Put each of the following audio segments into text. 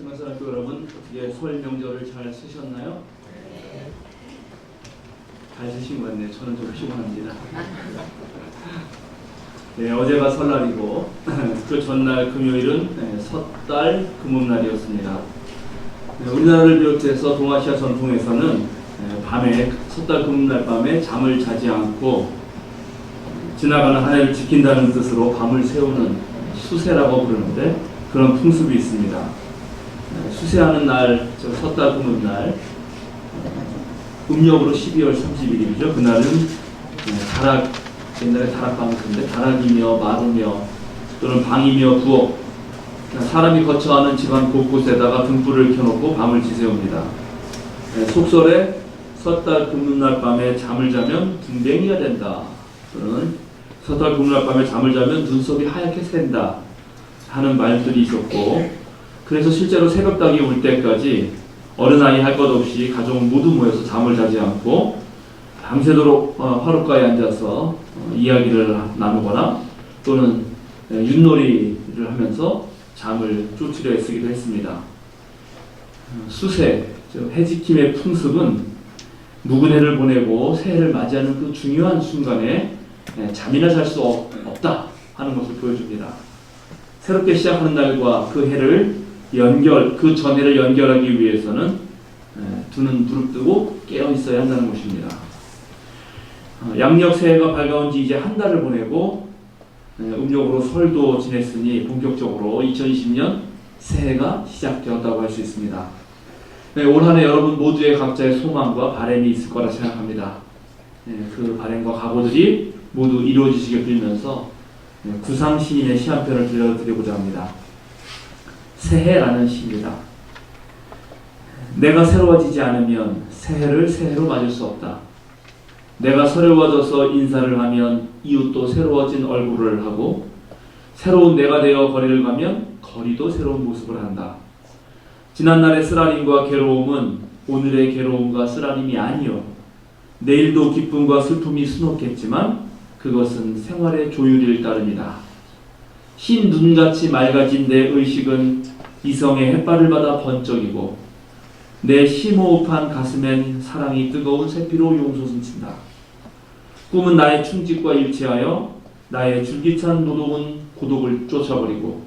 청년사학교 여러분 어떻게 설 명절을 잘 쓰셨나요? 잘 쓰신 것 같네요. 저는 좀 피곤합니다. 네, 어제가 설날이고 그 전날 금요일은 네, 섣달 금음날이었습니다. 네, 우리나라를 비롯해서 동아시아 전통에서는 네, 밤에 섣달 금음날 밤에 잠을 자지 않고 지나가는 한 해를 지킨다는 뜻으로 밤을 새우는 수세라고 부르는데 그런 풍습이 있습니다. 네, 수세하는 날, 저 섣달 금음 날, 음력으로 12월 30일이죠. 그날은 네, 다락, 옛날에 다락방인데 다락이며 마루며 또는 방이며 부엌, 사람이 거처하는 집안 곳곳에다가 등불을 켜놓고 밤을 지새웁니다. 네, 속설에 섣달 금음날 밤에 잠을 자면 등뱅이가 된다. 또는 섣달 금음날 밤에 잠을 자면 눈썹이 하얗게 샌다. 하는 말들이 있었고 그래서 실제로 새벽 닭이 울 때까지 어른아이 할 것 없이 가족 모두 모여서 잠을 자지 않고 밤새도록 어, 화롯가에 앉아서 어, 이야기를 나누거나 또는 에, 윷놀이를 하면서 잠을 쫓으려 애쓰기도 했습니다. 어, 수세, 즉 해지킴의 풍습은 묵은 해를 보내고 새해를 맞이하는 그 중요한 순간에 에, 잠이나 잘 수 없다 하는 것을 보여줍니다. 새롭게 시작하는 날과 그 해를 연결, 그 전해를 연결하기 위해서는 에, 두눈 부릅뜨고 깨어 있어야 한다는 것입니다. 어, 양력 새해가 밝아온 지 이제 한 달을 보내고 에, 음력으로 설도 지냈으니 본격적으로 2020년 새해가 시작되었다고 할 수 있습니다. 네, 올 한해 여러분 모두의 각자의 소망과 바람이 있을 거라 생각합니다. 네, 그 바람과 각오들이 모두 이루어지시길 빌면서 네, 구상 시인의 시 한 편을 들려드리고자 합니다. 새해라는 시입니다. 내가 새로워지지 않으면 새해를 새해로 맞을 수 없다. 내가 서려워져서 인사를 하면 이웃도 새로워진 얼굴을 하고 새로운 내가 되어 거리를 가면 거리도 새로운 모습을 한다. 지난날의 쓰라림과 괴로움은 오늘의 괴로움과 쓰라림이 아니요. 내일도 기쁨과 슬픔이 수놓겠지만 그것은 생활의 조율일 따름이다. 흰 눈같이 맑아진 내 의식은 이성의 햇발을 받아 번쩍이고 내 심호흡한 가슴엔 사랑이 뜨거운 세피로 용솟음친다. 꿈은 나의 충직과 일치하여 나의 줄기찬 노동은 고독을 쫓아버리고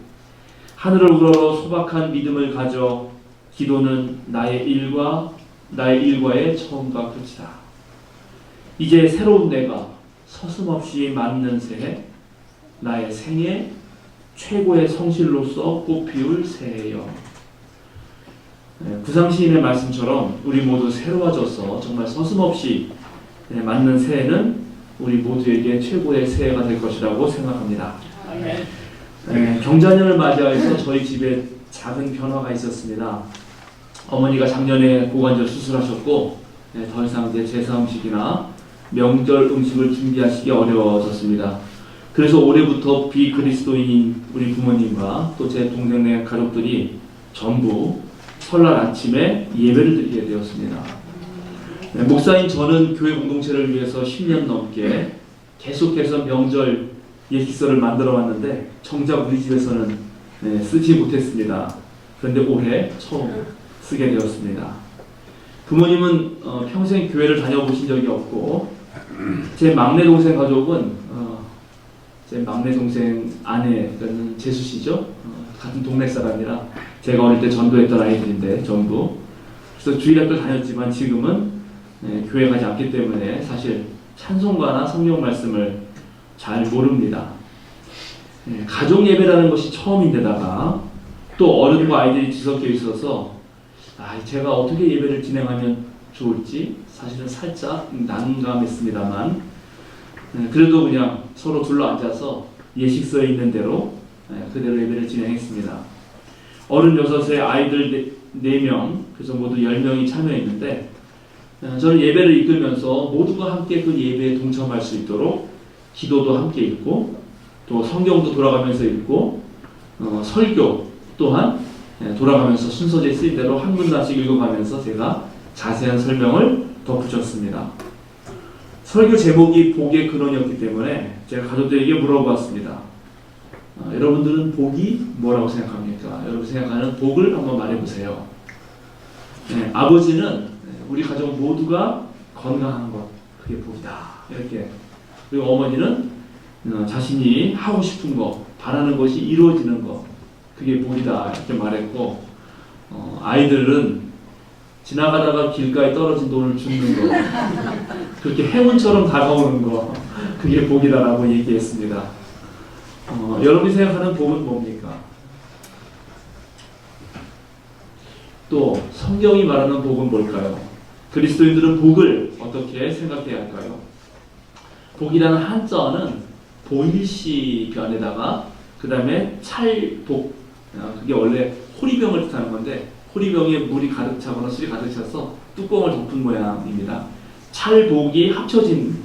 하늘을 우러러 소박한 믿음을 가져 기도는 나의 일과 나의 일과의 처음과 끝이다. 이제 새로운 내가 서슴없이 맞는 새해 나의 생애 최고의 성실로서 꽃피울. 네, 구상시인의 말씀처럼 우리 모두 새로워져서 정말 서슴없이 네, 맞는 새해는 우리 모두에게 최고의 새해가 될 것이라고 생각합니다. 네, 경자년을 맞이해서 저희 집에 작은 변화가 있었습니다. 어머니가 작년에 고관절 수술하셨고 네, 더 이상 제사 음식이나 명절 음식을 준비하시기 어려워졌습니다. 그래서 올해부터 비그리스도인인 우리 부모님과 또 제 동생네 가족들이 전부 설날 아침에 예배를 드리게 되었습니다. 네, 목사인 저는 교회 공동체를 위해서 10년 넘게 계속해서 명절 예식서를 만들어 왔는데 정작 우리 집에서는 네, 쓰지 못했습니다. 그런데 올해 처음 쓰게 되었습니다. 부모님은 어, 평생 교회를 다녀보신 적이 없고 제 막내 동생 가족은 어, 제 막내 동생 아내는 재수 씨죠. 어, 같은 동네 사람이라 제가 어릴 때 전도했던 아이들인데 전부 그래서 주일학교 다녔지만 지금은 네, 교회 가지 않기 때문에 사실 찬송가나 성경 말씀을 잘 모릅니다. 네, 가족 예배라는 것이 처음인데다가 또 어른과 아이들이 뒤섞여 있어서 아, 제가 어떻게 예배를 진행하면 좋을지 사실은 살짝 난감했습니다만 네, 그래도 그냥 서로 둘러 앉아서 예식서에 있는 대로 네, 그대로 예배를 진행했습니다. 어른 6에 아이들 4명 그래서 모두 10명이 참여했는데 어, 저는 예배를 이끌면서 모두가 함께 그 예배에 동참할 수 있도록 기도도 함께 읽고 또 성경도 돌아가면서 읽고 어, 설교 또한 예, 돌아가면서 순서대에 쓰인 대로 한 문단씩 읽어가면서 제가 자세한 설명을 덧붙였습니다. 설교 제목이 복의 근원이었기 때문에 제가 가족들에게 물어봤습니다. 어, 여러분들은 복이 뭐라고 생각합니까? 여러분 생각하는 복을 한번 말해보세요. 네, 아버지는 네, 우리 가족 모두가 건강한 것 그게 복이다 이렇게 그리고 어머니는 어, 자신이 하고 싶은 거 바라는 것이 이루어지는 것 그게 복이다 이렇게 말했고 어, 아이들은 지나가다가 길가에 떨어진 돈을 줍는 거 그렇게 행운처럼 다가오는 거 그게 복이다라고 얘기했습니다. 어, 여러분이 생각하는 복은 뭡니까? 또 성경이 말하는 복은 뭘까요? 그리스도인들은 복을 어떻게 생각해야 할까요? 복이라는 한자어는 보일시 변에다가 그 다음에 찰복 아, 그게 원래 호리병을 뜻하는 건데 호리병에 물이 가득 차거나 술이 가득 차서 뚜껑을 덮은 모양입니다. 찰복이 합쳐진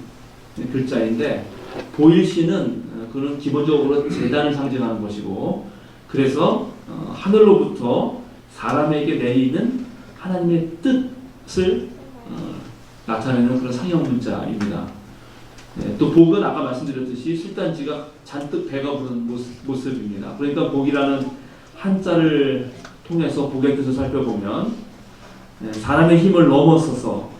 글자인데 보일시는 어, 그는 기본적으로 재단을 상징하는 것이고 그래서 어, 하늘로부터 사람에게 내리는 하나님의 뜻을 어, 나타내는 그런 상형 문자입니다. 네, 또 복은 아까 말씀드렸듯이 술단지가 잔뜩 배가 부른 모습, 모습입니다. 그러니까 복이라는 한자를 통해서 뜻을 살펴보면 네, 사람의 힘을 넘어서서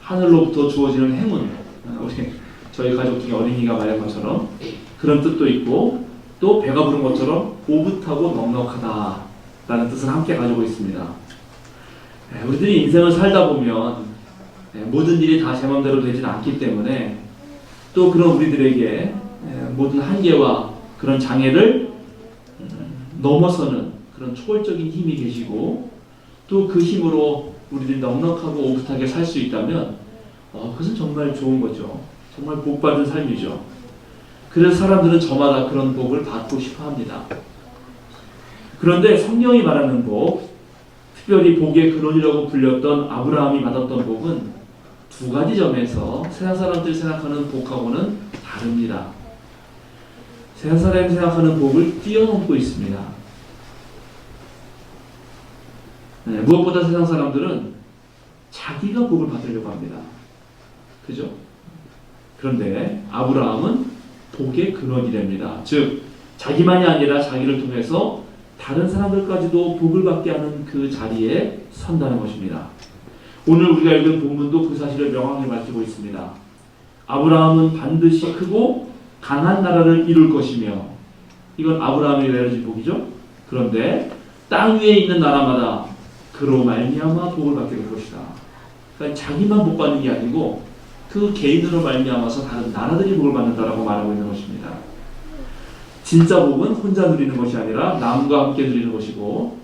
하늘로부터 주어지는 행운 어, 우리 저희 가족 중에 어린이가 말한 것처럼 그런 뜻도 있고 또 배가 부른 것처럼 오붓하고 넉넉하다라는 뜻을 함께 가지고 있습니다. 네, 우리들이 인생을 살다 보면 네, 모든 일이 다 제 마음대로 되지는 않기 때문에 또 그런 우리들에게 예, 모든 한계와 그런 장애를 음, 넘어서는 그런 초월적인 힘이 계시고 또 그 힘으로 우리들이 넉넉하고 오붓하게 살 수 있다면 어, 그것은 정말 좋은 거죠. 정말 복받은 삶이죠. 그래서 사람들은 저마다 그런 복을 받고 싶어 합니다. 그런데 성경이 말하는 복, 특별히 복의 근원이라고 불렸던 아브라함이 받았던 복은 두 가지 점에서 세상 사람들이 생각하는 복하고는 다릅니다. 세상 사람이 생각하는 복을 뛰어넘고 있습니다. 네, 무엇보다 세상 사람들은 자기가 복을 받으려고 합니다. 그죠? 그런데 아브라함은 복의 근원이 됩니다. 즉, 자기만이 아니라 자기를 통해서 다른 사람들까지도 복을 받게 하는 그 자리에 선다는 것입니다. 오늘 우리가 읽은 본문도 그 사실을 명확히 밝히고 있습니다. 아브라함은 반드시 크고 강한 나라를 이룰 것이며 이건 아브라함에게 내려진 복이죠. 그런데 땅 위에 있는 나라마다 그로 말미암아 복을 받게 될 것이다. 그러니까 자기만 복 받는 게 아니고 그 개인으로 말미암아서 다른 나라들이 복을 받는다라고 말하고 있는 것입니다. 진짜 복은 혼자 누리는 것이 아니라 남과 함께 누리는 것이고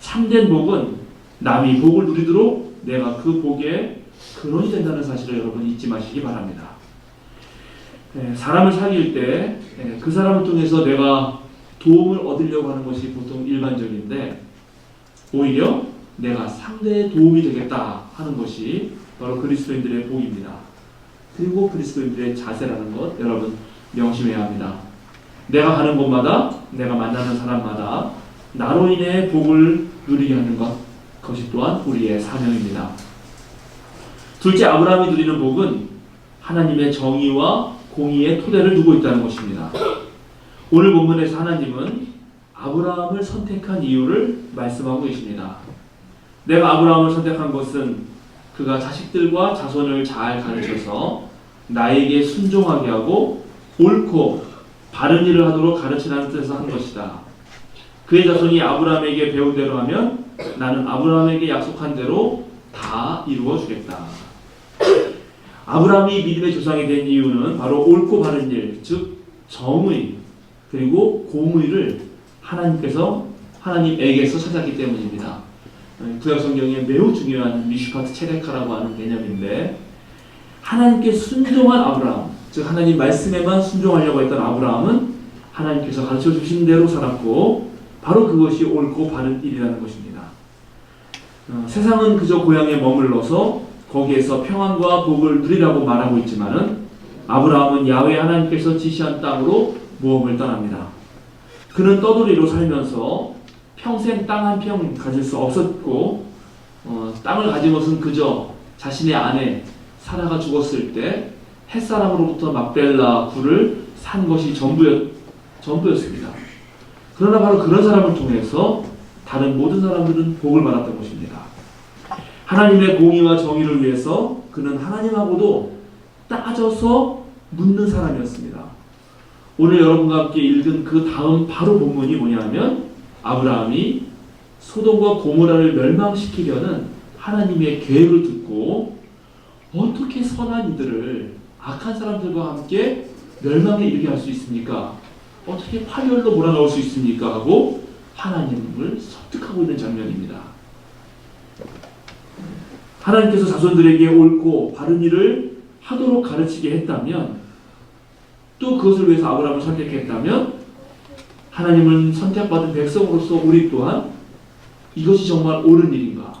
참된 복은 남이 복을 누리도록 내가 그 복의 근원이 된다는 사실을 여러분 잊지 마시기 바랍니다. 예, 사람을 사귈 때 그 사람을 통해서 내가 도움을 얻으려고 하는 것이 보통 일반적인데 오히려 내가 상대의 도움이 되겠다 하는 것이 바로 그리스도인들의 복입니다. 그리고 그리스도인들의 자세라는 것 여러분 명심해야 합니다. 내가 가는 곳마다 내가 만나는 사람마다 나로 인해 복을 누리게 하는 것 그것이 또한 우리의 사명입니다. 둘째 아브라함이 누리는 복은 하나님의 정의와 공의의 토대를 두고 있다는 것입니다. 오늘 본문에서 하나님은 아브라함을 선택한 이유를 말씀하고 계십니다. 내가 아브라함을 선택한 것은 그가 자식들과 자손을 잘 가르쳐서 나에게 순종하게 하고 옳고 바른 일을 하도록 가르치라는 뜻에서 한 것이다. 그의 자손이 아브라함에게 배운 대로 하면 나는 아브라함에게 약속한 대로 다 이루어 주겠다. 아브라함이 믿음의 조상이 된 이유는 바로 옳고 바른 일, 즉 정의 그리고 공의를 하나님께서 하나님에게서 찾았기 때문입니다. 구약 성경에 매우 중요한 미슈파트 체데카라고 하는 개념인데 하나님께 순종한 아브라함, 즉 하나님 말씀에만 순종하려고 했던 아브라함은 하나님께서 가르쳐 주신 대로 살았고 바로 그것이 옳고 바른 일이라는 것입니다. 어, 세상은 그저 고향에 머물러서 거기에서 평안과 복을 누리라고 말하고 있지만은 아브라함은 야훼 하나님께서 지시한 땅으로 모험을 떠납니다. 그는 떠돌이로 살면서 평생 땅 한 평 가질 수 없었고 어, 땅을 가진 것은 그저 자신의 아내 사라가 죽었을 때 햇사람으로부터 막벨라 굴을 산 것이 전부였, 전부였습니다. 그러나 바로 그런 사람을 통해서 다른 모든 사람들은 복을 받았던 것입니다. 하나님의 공의와 정의를 위해서 그는 하나님하고도 따져서 묻는 사람이었습니다. 오늘 여러분과 함께 읽은 그 다음 바로 본문이 뭐냐면 아브라함이 소돔과 고모라를 멸망시키려는 하나님의 계획을 듣고 어떻게 선한 이들을 악한 사람들과 함께 멸망에 이르게 할 수 있습니까? 어떻게 파멸로 몰아넣을 수 있습니까? 하고 하나님을 설득하고 있는 장면입니다. 하나님께서 자손들에게 옳고 바른 일을 하도록 가르치게 했다면 또 그것을 위해서 아브라함을 선택했다면 하나님은 선택받은 백성으로서 우리 또한 이것이 정말 옳은 일인가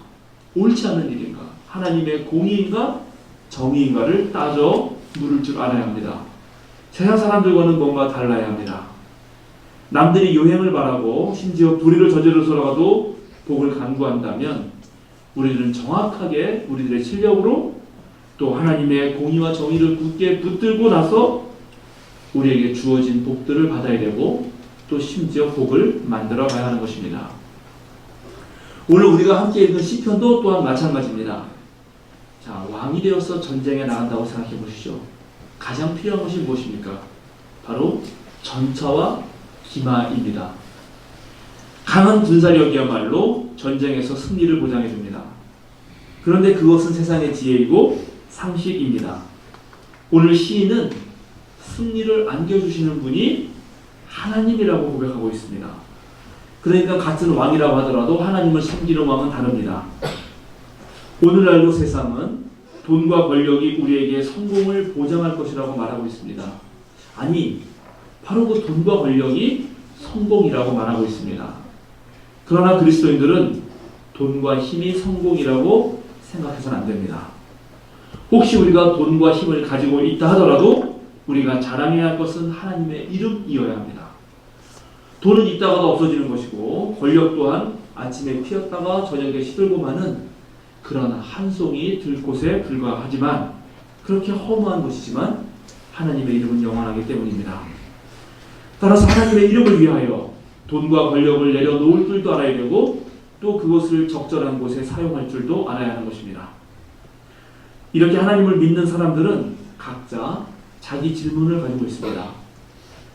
옳지 않은 일인가 하나님의 공의인가 정의인가를 따져 물을 줄 알아야 합니다. 세상 사람들과는 뭔가 달라야 합니다. 남들이 요행을 바라고 심지어 불의를 저지르서라도 복을 간구한다면 우리들은 정확하게 우리들의 실력으로 또 하나님의 공의와 정의를 굳게 붙들고 나서 우리에게 주어진 복들을 받아야 되고 또 심지어 복을 만들어 가야 하는 것입니다. 오늘 우리가 함께 읽은 시편도 또한 마찬가지입니다. 자, 왕이 되어서 전쟁에 나간다고 생각해 보시죠. 가장 필요한 것이 무엇입니까? 바로 전차와 기마입니다. 강한 군사력이야말로 전쟁에서 승리를 보장해 줍니다. 그런데 그것은 세상의 지혜이고 상식입니다. 오늘 시인은 승리를 안겨주시는 분이 하나님이라고 고백하고 있습니다. 그러니까 같은 왕이라고 하더라도 하나님을 섬기는 왕은 다릅니다. 오늘날도 세상은 돈과 권력이 우리에게 성공을 보장할 것이라고 말하고 있습니다. 아니, 바로 그 돈과 권력이 성공이라고 말하고 있습니다. 그러나 그리스도인들은 돈과 힘이 성공이라고 생각해서는 안 됩니다. 혹시 우리가 돈과 힘을 가지고 있다 하더라도 우리가 자랑해야 할 것은 하나님의 이름이어야 합니다. 돈은 있다가도 없어지는 것이고 권력 또한 아침에 피었다가 저녁에 시들고 마는 그런 한 송이 들꽃에 불과하지만 그렇게 허무한 것이지만 하나님의 이름은 영원하기 때문입니다. 따라서 하나님의 이름을 위하여 돈과 권력을 내려놓을 줄도 알아야 되고 또 그것을 적절한 곳에 사용할 줄도 알아야 하는 것입니다. 이렇게 하나님을 믿는 사람들은 각자 자기 질문을 가지고 있습니다.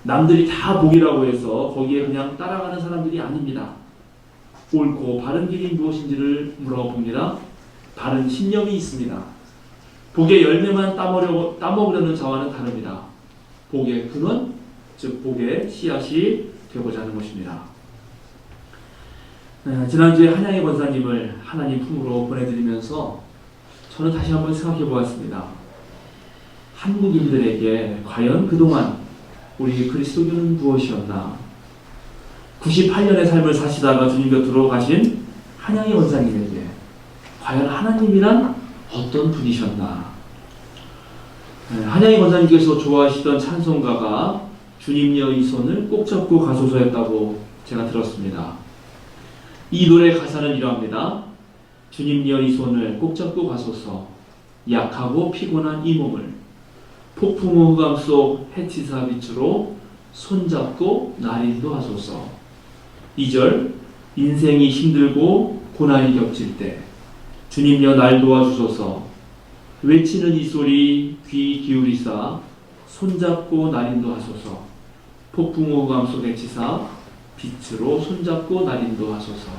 남들이 다 복이라고 해서 거기에 그냥 따라가는 사람들이 아닙니다. 옳고 바른 길이 무엇인지를 물어봅니다. 바른 신념이 있습니다. 복의 열매만 따먹으려, 따먹으려는 자와는 다릅니다. 복의 근원, 즉 복의 씨앗이 되고자 하는 것입니다. 네, 지난주에 한양의 권사님을 하나님 품으로 보내드리면서 저는 다시 한번 생각해 보았습니다. 한국인들에게 과연 그동안 우리 그리스도교는 무엇이었나? 98년의 삶을 사시다가 주님 곁으로 가신 한양의 원장님에게 과연 하나님이란 어떤 분이셨나? 네, 한양의 원장님께서 좋아하시던 찬송가가 주님여 이 손을 꼭 잡고 가소서였다고 제가 들었습니다. 이 노래 가사는 이러합니다. 주님여 이 손을 꼭 잡고 가소서 약하고 피곤한 이 몸을 폭풍우 흑암 속 해치사 빛으로 손잡고 날인도 하소서. 2절 인생이 힘들고 고난이 겹칠 때 주님여 날 도와주소서. 외치는 이 소리 귀 기울이사 손잡고 날인도 하소서. 폭풍우 흑암 속 해치사 빛으로 손잡고 날인도 하소서.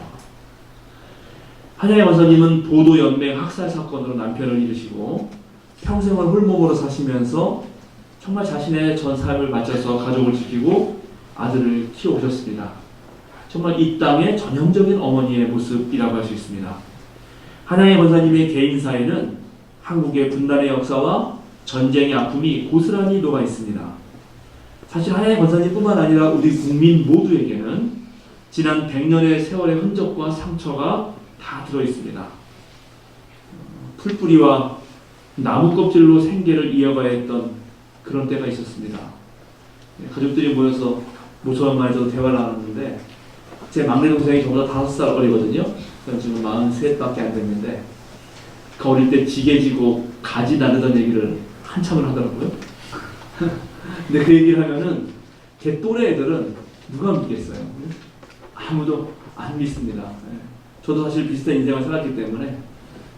한양의 원사님은 보도연맹 학살 사건으로 남편을 잃으시고 평생을 홀몸으로 사시면서 정말 자신의 전 삶을 바쳐서 가족을 지키고 아들을 키워오셨습니다. 정말 이 땅의 전형적인 어머니의 모습이라고 할 수 있습니다. 한양의 권사님의 개인사에는 한국의 분단의 역사와 전쟁의 아픔이 고스란히 녹아 있습니다. 사실 한양의 권사님뿐만 아니라 우리 국민 모두에게는 지난 100년의 세월의 흔적과 상처가 다 들어 있습니다. 풀뿌리와 나무 껍질로 생계를 이어가야 했던 그런 때가 있었습니다. 네, 가족들이 모여서 모처 엄마에서 대화를 나눴는데 제 막내 동생이 저보다 다섯 살 어리거든요. 그럼 지금 43밖에 안 됐는데 그 어릴 때 지게 지고 가지 나르던 얘기를 한참을 하더라고요. 근데 그 얘기를 하면은 걔 또래 애들은 누가 믿겠어요? 아무도 안 믿습니다. 예. 저도 사실 비슷한 인생을 살았기 때문에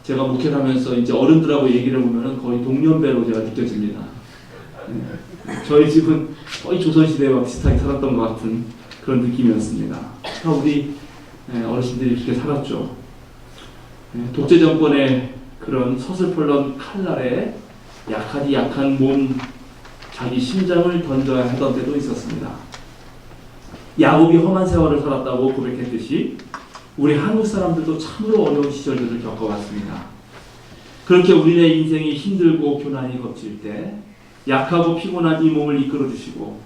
제가 목회하면서 이제 어른들하고 얘기를 보면은 거의 동년배로 제가 느껴집니다. 예. 저희 집은 거의 조선시대와 비슷하게 살았던 것 같은 그런 느낌이었습니다. 다 우리 예, 어르신들이 이렇게 살았죠. 예, 독재 정권의 그런 서슬펄런 칼날에 약하디 약한 몸, 자기 심장을 던져야 하던 때도 있었습니다. 야곱이 험한 세월을 살았다고 고백했듯이 우리 한국 사람들도 참으로 어려운 시절들을 겪어왔습니다. 그렇게 우리네 인생이 힘들고 교난이 겹칠 때 약하고 피곤한 이 몸을 이끌어 주시고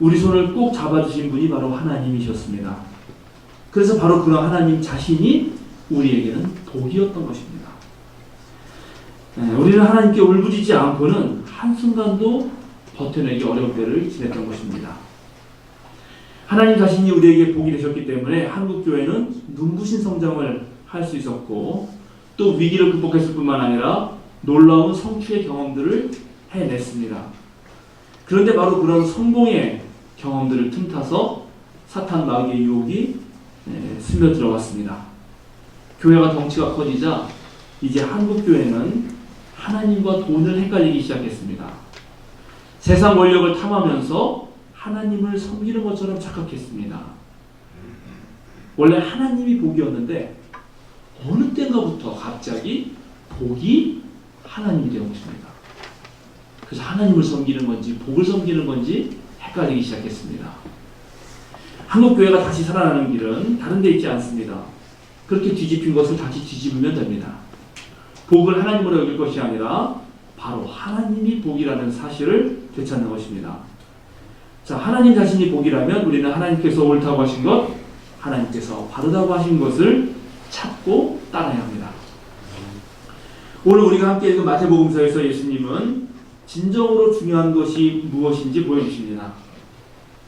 우리 손을 꼭 잡아 주신 분이 바로 하나님이셨습니다. 그래서 바로 그런 하나님 자신이 우리에게는 복이었던 것입니다. 네, 우리는 하나님께 울부짖지 않고는 한순간도 버텨내기 어려운 때를 지냈던 것입니다. 하나님 자신이 우리에게 복이 되셨기 때문에 한국 교회는 눈부신 성장을 할 수 있었고 또 위기를 극복했을 뿐만 아니라 놀라운 성취의 경험들을 해냈습니다. 그런데 바로 그런 성공의 경험들을 틈타서 사탄 마귀의 유혹이 네, 스며들어왔습니다. 교회가 덩치가 커지자 이제 한국 교회는 하나님과 돈을 헷갈리기 시작했습니다. 세상 권력을 탐하면서 하나님을 섬기는 것처럼 착각했습니다. 원래 하나님이 복이었는데 어느 때인가부터 갑자기 복이 하나님이 되는 것입니다. 그래서 하나님을 섬기는 건지 복을 섬기는 건지 헷갈리기 시작했습니다. 한국 교회가 다시 살아나는 길은 다른 데 있지 않습니다. 그렇게 뒤집힌 것을 다시 뒤집으면 됩니다. 복을 하나님으로 여길 것이 아니라 바로 하나님이 복이라는 사실을 되찾는 것입니다. 자, 하나님 자신이 복이라면 우리는 하나님께서 옳다고 하신 것, 하나님께서 바르다고 하신 것을 찾고 따라야 합니다. 오늘 우리가 함께 읽은 마태복음서에서 예수님은 진정으로 중요한 것이 무엇인지 보여주십니다.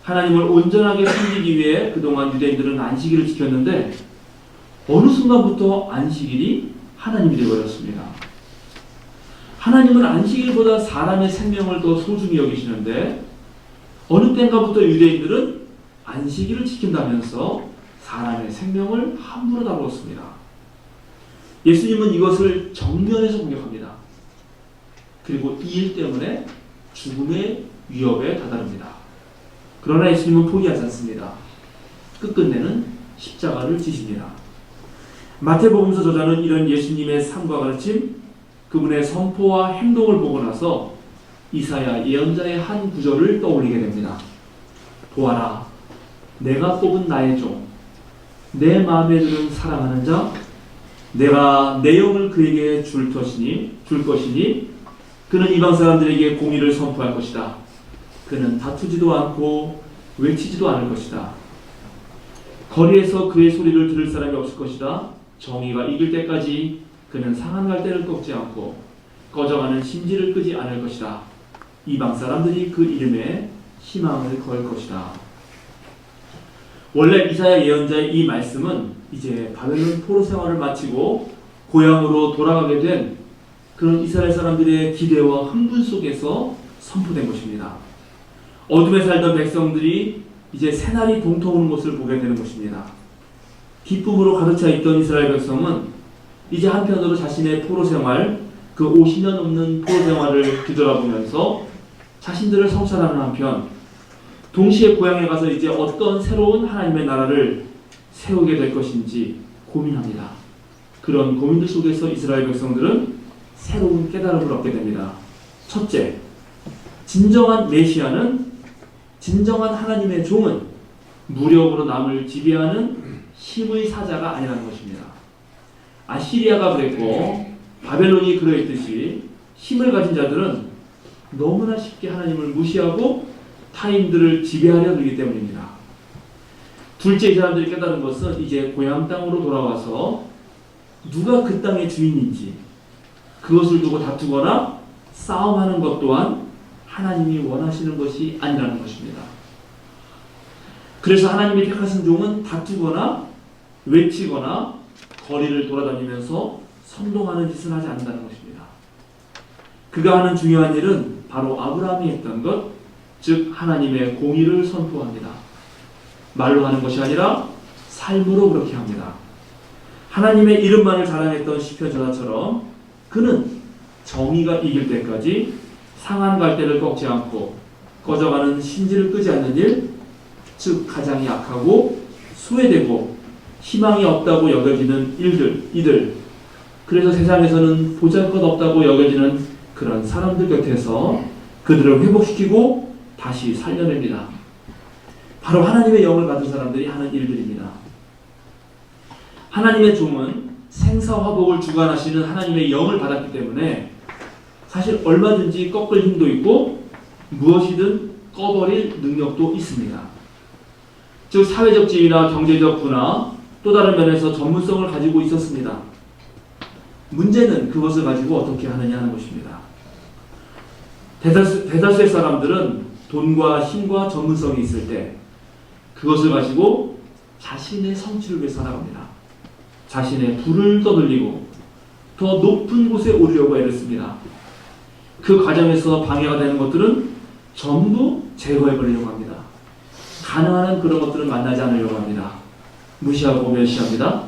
하나님을 온전하게 섬기기 위해 그동안 유대인들은 안식일을 지켰는데 어느 순간부터 안식일이 하나님이 되어버렸습니다. 하나님은 안식일보다 사람의 생명을 더 소중히 여기시는데 어느 때인가부터 유대인들은 안식일을 지킨다면서 사람의 생명을 함부로 다루었습니다. 예수님은 이것을 정면에서 공격합니다. 그리고 이 일 때문에 죽음의 위협에 다다릅니다. 그러나 예수님은 포기하지 않습니다. 끝끝내는 십자가를 지십니다. 마태복음서 저자는 이런 예수님의 삶과 가르침, 그분의 선포와 행동을 보고 나서 이사야 예언자의 한 구절을 떠올리게 됩니다. 보아라, 내가 뽑은 나의 종, 내 마음에 드는 사랑하는 자, 내가 내 영을 그에게 줄 것이니 줄 것이니 그는 이방 사람들에게 공의를 선포할 것이다. 그는 다투지도 않고 외치지도 않을 것이다. 거리에서 그의 소리를 들을 사람이 없을 것이다. 정의가 이길 때까지 그는 상한 갈대를 꺾지 않고 꺼져가는 심지를 끄지 않을 것이다. 이방 사람들이 그 이름에 희망을 걸 것이다. 원래 이사야 예언자의 이 말씀은 이제 바벨론 포로 생활을 마치고 고향으로 돌아가게 된 그런 이스라엘 사람들의 기대와 흥분 속에서 선포된 것입니다. 어둠에 살던 백성들이 이제 새날이 동터오는 것을 보게 되는 것입니다. 기쁨으로 가득 차 있던 이스라엘 백성은 이제 한편으로 자신의 포로 생활, 그 50년 넘는 포로 생활을 뒤돌아보면서 자신들을 성찰하는 한편 동시에 고향에 가서 이제 어떤 새로운 하나님의 나라를 세우게 될 것인지 고민합니다. 그런 고민들 속에서 이스라엘 백성들은 새로운 깨달음을 얻게 됩니다. 첫째, 진정한 메시아는 진정한 하나님의 종은 무력으로 남을 지배하는 힘의 사자가 아니라는 것입니다. 아시리아가 그랬고 바벨론이 그러했듯이 힘을 가진 자들은 너무나 쉽게 하나님을 무시하고 타인들을 지배하려 들기 때문입니다. 둘째 이 사람들이 깨달은 것은 이제 고향 땅으로 돌아와서 누가 그 땅의 주인인지 그것을 두고 다투거나 싸움하는 것 또한 하나님이 원하시는 것이 아니라는 것입니다. 그래서 하나님이 택하신 종은 다투거나 외치거나 거리를 돌아다니면서 선동하는 짓을 하지 않는다는 것입니다. 그가 하는 중요한 일은 바로 아브라함이 했던 것, 즉 하나님의 공의를 선포합니다. 말로 하는 것이 아니라 삶으로 그렇게 합니다. 하나님의 이름만을 자랑했던 시편 저자처럼 그는 정의가 이길 때까지 상한 갈대를 꺾지 않고 꺼져가는 신지를 끄지 않는 일, 즉 가장 약하고 소외되고 희망이 없다고 여겨지는 일들, 이들. 그래서 세상에서는 보잘것없다고 여겨지는 그런 사람들 곁에서 그들을 회복시키고 다시 살려냅니다. 바로 하나님의 영을 받은 사람들이 하는 일들입니다. 하나님의 종은 생사화복을 주관하시는 하나님의 영을 받았기 때문에 사실 얼마든지 꺾을 힘도 있고 무엇이든 꺼버릴 능력도 있습니다. 즉 사회적 지위나 경제적 분화 또 다른 면에서 전문성을 가지고 있었습니다. 문제는 그것을 가지고 어떻게 하느냐 하는 것입니다. 대다수, 대다수의 사람들은 돈과 힘과 전문성이 있을 때 그것을 가지고 자신의 성취를 위해 살아갑니다. 자신의 부를 떠돌리고 더 높은 곳에 오르려고 애를 씁니다. 그 과정에서 방해가 되는 것들은 전부 제거해 버리려고 합니다. 가능한 한 그런 것들은 만나지 않으려고 합니다. 무시하고 멸시합니다.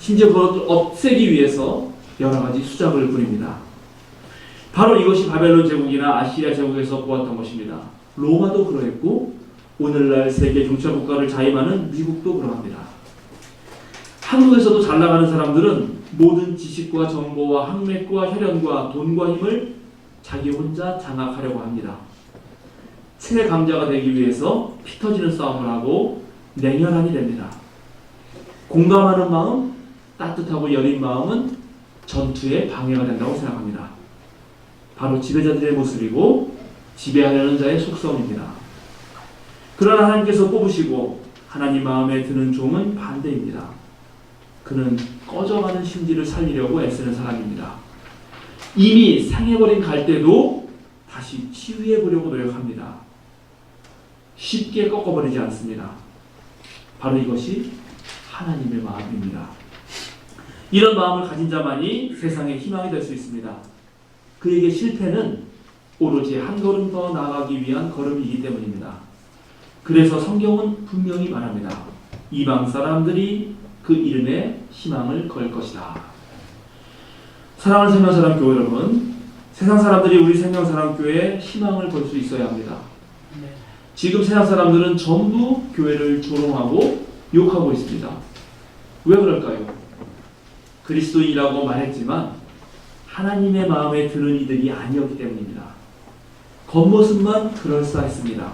심지어 그것을 없애기 위해서 여러 가지 수작을 부립니다. 바로 이것이 바벨론 제국이나 아시리아 제국에서 보았던 것입니다. 로마도 그러했고 오늘날 세계 종차 국가를 자임하는 미국도 그러합니다. 한국에서도 잘 나가는 사람들은 모든 지식과 정보와 학맥과 혈연과 돈과 힘을 자기 혼자 장악하려고 합니다. 최강자가 되기 위해서 피 터지는 싸움을 하고 냉혈한이 됩니다. 공감하는 마음, 따뜻하고 여린 마음은 전투에 방해가 된다고 생각합니다. 바로 지배자들의 모습이고 지배하려는 자의 속성입니다. 그러나 하나님께서 뽑으시고 하나님 마음에 드는 종은 반대입니다. 그는 꺼져가는 심지를 살리려고 애쓰는 사람입니다. 이미 상해버린 갈대도 다시 치유해 보려고 노력합니다. 쉽게 꺾어버리지 않습니다. 바로 이것이 하나님의 마음입니다. 이런 마음을 가진 자만이 세상의 희망이 될 수 있습니다. 그에게 실패는 오로지 한 걸음 더 나아가기 위한 걸음이기 때문입니다. 그래서 성경은 분명히 말합니다. 이방 사람들이 그 이름에 희망을 걸 것이다. 사랑하는 생명사랑교회 여러분, 세상 사람들이 우리 생명사랑교회에 희망을 걸 수 있어야 합니다. 지금 세상 사람들은 전부 교회를 조롱하고 욕하고 있습니다. 왜 그럴까요? 그리스도인이라고 말했지만 하나님의 마음에 드는 이들이 아니었기 때문입니다. 겉모습만 그럴싸했습니다.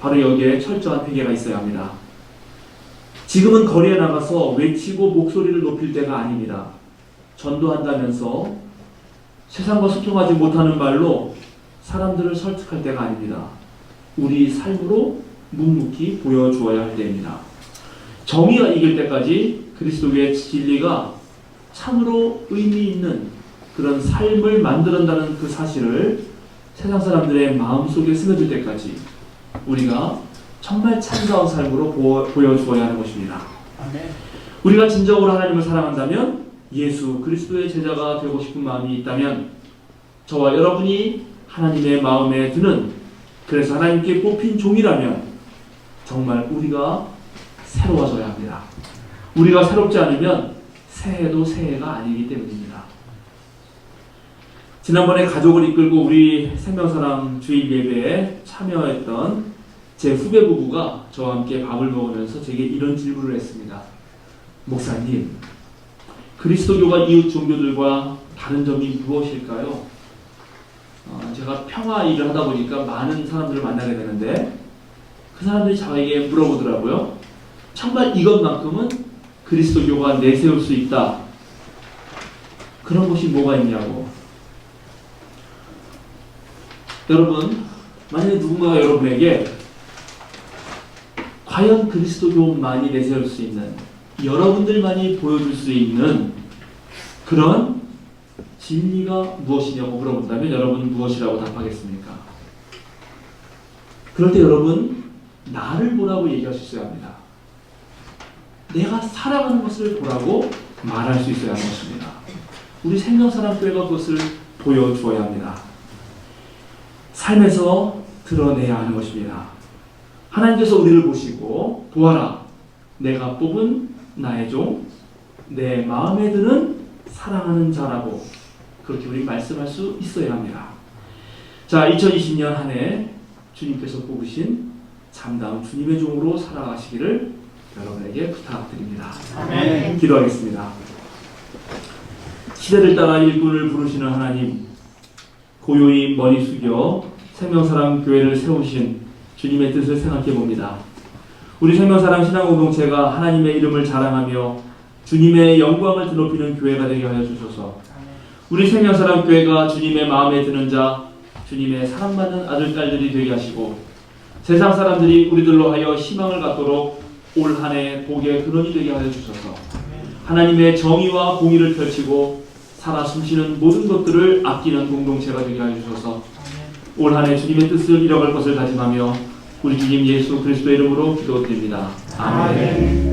바로 여기에 철저한 회개가 있어야 합니다. 지금은 거리에 나가서 외치고 목소리를 높일 때가 아닙니다. 전도한다면서 세상과 소통하지 못하는 말로 사람들을 설득할 때가 아닙니다. 우리 삶으로 묵묵히 보여주어야 할 때입니다. 정의가 이길 때까지 그리스도의 진리가 참으로 의미 있는 그런 삶을 만들어낸다는 그 사실을 세상 사람들의 마음속에 스며들 때까지 우리가 정말 참다운 삶으로 보여, 보여주어야 하는 것입니다. 우리가 진정으로 하나님을 사랑한다면 예수 그리스도의 제자가 되고 싶은 마음이 있다면 저와 여러분이 하나님의 마음에 드는 그래서 하나님께 뽑힌 종이라면 정말 우리가 새로워져야 합니다. 우리가 새롭지 않으면 새해도 새해가 아니기 때문입니다. 지난번에 가족을 이끌고 우리 생명사랑 주일 예배에 참여했던 제 후배 부부가 저와 함께 밥을 먹으면서 제게 이런 질문을 했습니다. 목사님, 그리스도교가 이웃 종교들과 다른 점이 무엇일까요? 어, 제가 평화 일을 하다 보니까 많은 사람들을 만나게 되는데 그 사람들이 저에게 물어보더라고요. 정말 이것만큼은 그리스도교가 내세울 수 있다. 그런 것이 뭐가 있냐고. 여러분, 만약에 누군가가 여러분에게 과연 그리스도교만이 내세울 수 있는 여러분들만이 보여줄 수 있는 그런 진리가 무엇이냐고 물어본다면 여러분은 무엇이라고 답하겠습니까? 그럴 때 여러분 나를 보라고 얘기할 수 있어야 합니다. 내가 살아가는 것을 보라고 말할 수 있어야 하는 것입니다. 우리 생명사랑교회가 그것을 보여주어야 합니다. 삶에서 드러내야 하는 것입니다. 하나님께서 우리를 보시고 보아라 내가 뽑은 나의 종 내 마음에 드는 사랑하는 자라고 그렇게 우리 말씀할 수 있어야 합니다. 자, 2020년 한 해 주님께서 뽑으신 참다운 주님의 종으로 살아가시기를 여러분에게 부탁드립니다. 아멘. 기도하겠습니다. 시대를 따라 일꾼을 부르시는 하나님, 고요히 머리 숙여 생명사랑 교회를 세우신 주님의 뜻을 생각해 봅니다. 우리 생명사랑 신앙공동체가 하나님의 이름을 자랑하며 주님의 영광을 드높이는 교회가 되게 하여 주셔서 우리 생명사랑 교회가 주님의 마음에 드는 자, 주님의 사랑받는 아들, 딸들이 되게 하시고 세상 사람들이 우리들로 하여 희망을 갖도록 올 한 해 복의 근원이 되게 하여 주셔서 하나님의 정의와 공의를 펼치고 살아 숨쉬는 모든 것들을 아끼는 공동체가 되게 하여 주셔서 올 한 해 주님의 뜻을 이뤄갈 것을 다짐하며 우리 주님 예수 그리스도의 이름으로 기도드립니다. 아멘.